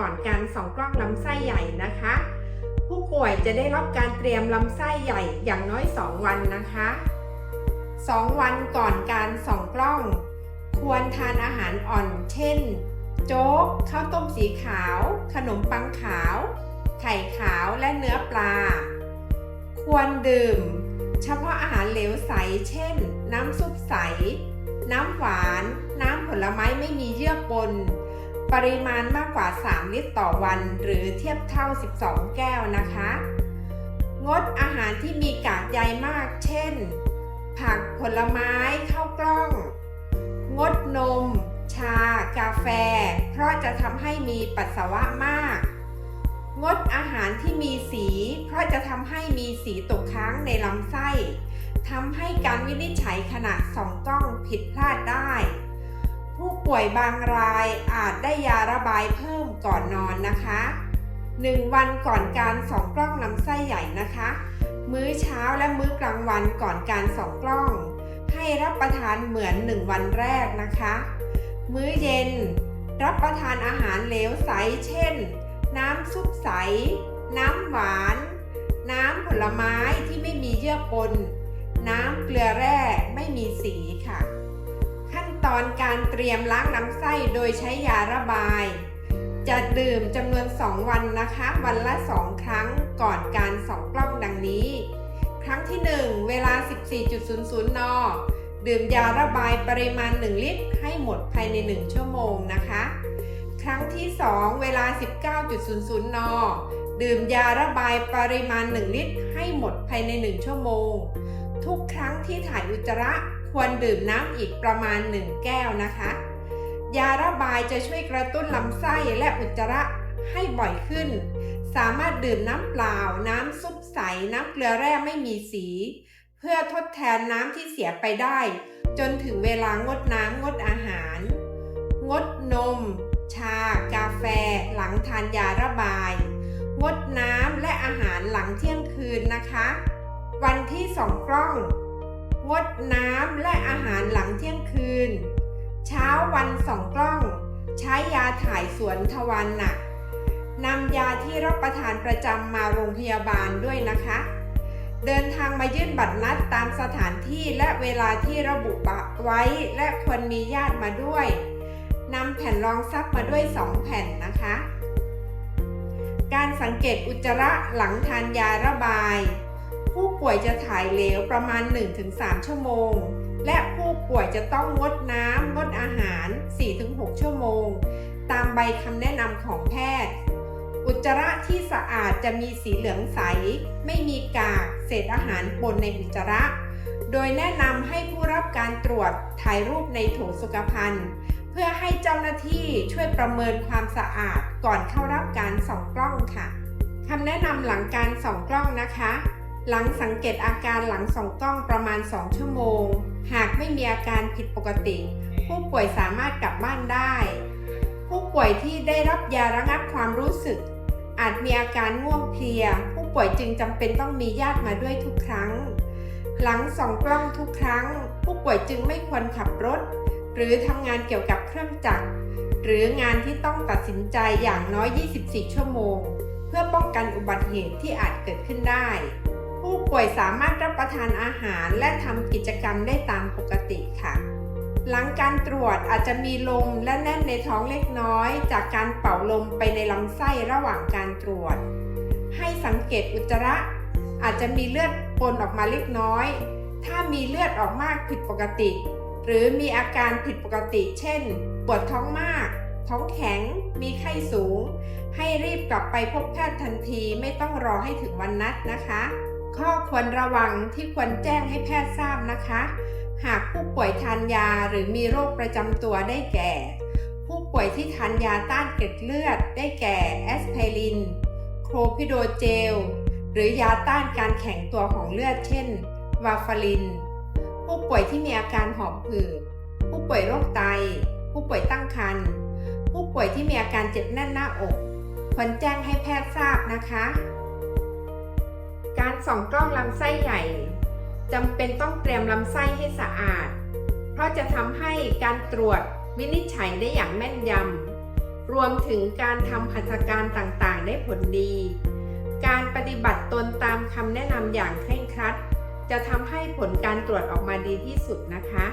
ก่อนการส่องกล้องลำไส้ใหญ่นะคะ ผู้ป่วยจะได้รับการเตรียมลำไส้ใหญ่อย่างน้อย 2 วันนะคะ 2 วันก่อนการส่องกล้อง ควรทานอาหารอ่อน เช่น โจ๊กข้าวต้มสีขาว ขนมปังขาว ไข่ขาวและเนื้อปลา ควรดื่ม เฉพาะอาหารเหลวใส เช่น น้ำซุปใส น้ำหวาน น้ำผลไม้ไม่มีเยื่อปน ปริมาณมากกว่า 3 ลิตรต่อวัน หรือเทียบเท่า 12 แก้วนะคะ งดอาหารที่มีกากใยมาก เช่น ผักผลไม้ข้าวกล้อง งดนม ชา กาแฟ เพราะจะทำให้มีปัสสาวะมาก งดอาหารที่มีสี เพราะจะทำให้มีสีตกค้างในลำไส้ทำให้การวินิจฉัยขณะส่อง ป่วยบางรายอาจได้ยาระบายเพิ่มก่อนนอนนะคะ 1 วันก่อนการสองกล้องลำไส้ใหญ่นะคะ มื้อเช้าและมื้อกลางวันก่อนการสองกล้อง ให้รับประทานเหมือน 1 วันแรกนะคะ มื้อเย็น รับประทานอาหารเหลวใส เช่น น้ำซุปใส น้ำหวาน น้ำผลไม้ที่ไม่มีเยื่อปน น้ำเกลือแร่ไม่มีสีค่ะ ตอนการเตรียมล้างลำไส้โดยใช้ยาระบาย จะดื่มจำนวน 2 วันนะคะ วันละ 2 ครั้งก่อนการส่องกล้องดังนี้ ครั้งที่ 1 เวลา 14.00 น ดื่มยาระบายปริมาณ 1 ลิตร ให้หมดภายใน 1 ชั่วโมงนะคะ ครั้งที่ 2 เวลา 19.00 น ดื่มยาระบายปริมาณ 1 ลิตร ให้หมดภายใน 1 ชั่วโมง ทุกครั้งที่ถ่ายอุจจาระ ควรดื่มน้ำอีกประมาณ 1 แก้วนะคะ ยาระบายจะช่วยกระตุ้นลำไส้และอุจจาระให้บ่อยขึ้น สามารถดื่มน้ำเปล่า น้ำซุปใส น้ำเกลือแร่ไม่มีสี เพื่อทดแทนน้ำที่เสียไปได้ จนถึงเวลางดน้ำงดอาหาร งดนม ชา กาแฟ หลังทานยาระบาย งดน้ำและอาหารหลังเที่ยงคืนนะคะ วันที่สองกล้อง งดน้ำและอาหารหลังเที่ยงคืน เช้าวันสองกล้อง ใช้ยาถ่ายสวนทวารหนักนำยาที่รับประทานประจำมาโรงพยาบาลด้วยนะคะ เดินทางมายื่นบัตรนัดตามสถานที่และเวลาที่ระบุไว้และควรมีญาติมาด้วยนำแผ่นรองซับมาด้วย 2 แผ่นนะคะ การสังเกตอุจจาระหลังทานยาระบาย ป่วยจะถ่ายเหลวประมาณ 1-3 ชั่วโมง และผู้ป่วยจะต้องงดน้ำงดอาหาร 4-6 ชั่วโมง ตามใบคำแนะนำของแพทย์ อุจจาระที่สะอาดจะมีสีเหลืองใส ไม่มีกากเศษอาหารปนในอุจจาระ โดยแนะนำให้ผู้รับการตรวจถ่ายรูปในโถสุขภัณฑ์เพื่อให้เจ้าหน้าที่ช่วยประเมินความสะอาดก่อนเข้ารับการส่องกล้องค่ะคำแนะนำหลังการส่องกล้องนะคะ หลังสังเกตอาการหลังส่องกล้องประมาณ 2 ชั่วโมง หากไม่มีอาการผิดปกติ ผู้ป่วยสามารถกลับบ้านได้ ผู้ป่วยที่ได้รับยาระงับความรู้สึก อาจมีอาการง่วงเพลีย ผู้ป่วยจึงจำเป็นต้องมีญาติมาด้วยทุกครั้ง หลังส่องกล้องทุกครั้ง ผู้ป่วยจึงไม่ควรขับรถ หรือทำงานเกี่ยวกับเครื่องจักร หรืองานที่ต้องตัดสินใจอย่างน้อย 24 ชั่วโมง เพื่อป้องกันอุบัติเหตุที่อาจเกิดขึ้นได้ ผู้ป่วยสามารถรับประทานอาหารและทำกิจกรรมได้ตามปกติค่ะ หลังการตรวจอาจจะมีลมและแน่นในท้องเล็กน้อย จากการเป่าลมไปในลำไส้ระหว่างการตรวจ ให้สังเกตอุจจาระ อาจจะมีเลือดปนออกมาเล็กน้อย ถ้ามีเลือดออกมากผิดปกติ หรือมีอาการผิดปกติ เช่น ปวดท้องมาก ท้องแข็ง มีไข้สูง ให้รีบกลับไปพบแพทย์ทันทีไม่ต้องรอให้ถึงวันนัดนะคะ ข้อควรระวังที่ควรแจ้งให้แพทย์ทราบนะคะ หากผู้ป่วยทานยาหรือมีโรคประจำตัวได้แก่ ผู้ป่วยที่ทานยาต้านเกล็ดเลือด ได้แก่แอสไพริน โครพิโดเจล หรือยาต้านการแข็งตัวของเลือด เช่น วาฟาริน ผู้ป่วยที่มีอาการหอบหืด ผู้ป่วยโรคไต ผู้ป่วยตั้งครรภ์ ผู้ป่วยที่มีอาการเจ็บแน่นหน้าอก ควรแจ้งให้แพทย์ทราบนะคะ การส่องกล้องลำไส้ใหญ่จำเป็นต้องเตรียมลำไส้ให้สะอาด เพราะจะทำให้การตรวจวินิจฉัยได้อย่างแม่นยำ รวมถึงการทำพัฒการต่างๆ ได้ผลดี การปฏิบัติตนตามคำแนะนำอย่างเคร่งครัด จะทำให้ผลการตรวจออกมาดีที่สุดนะคะ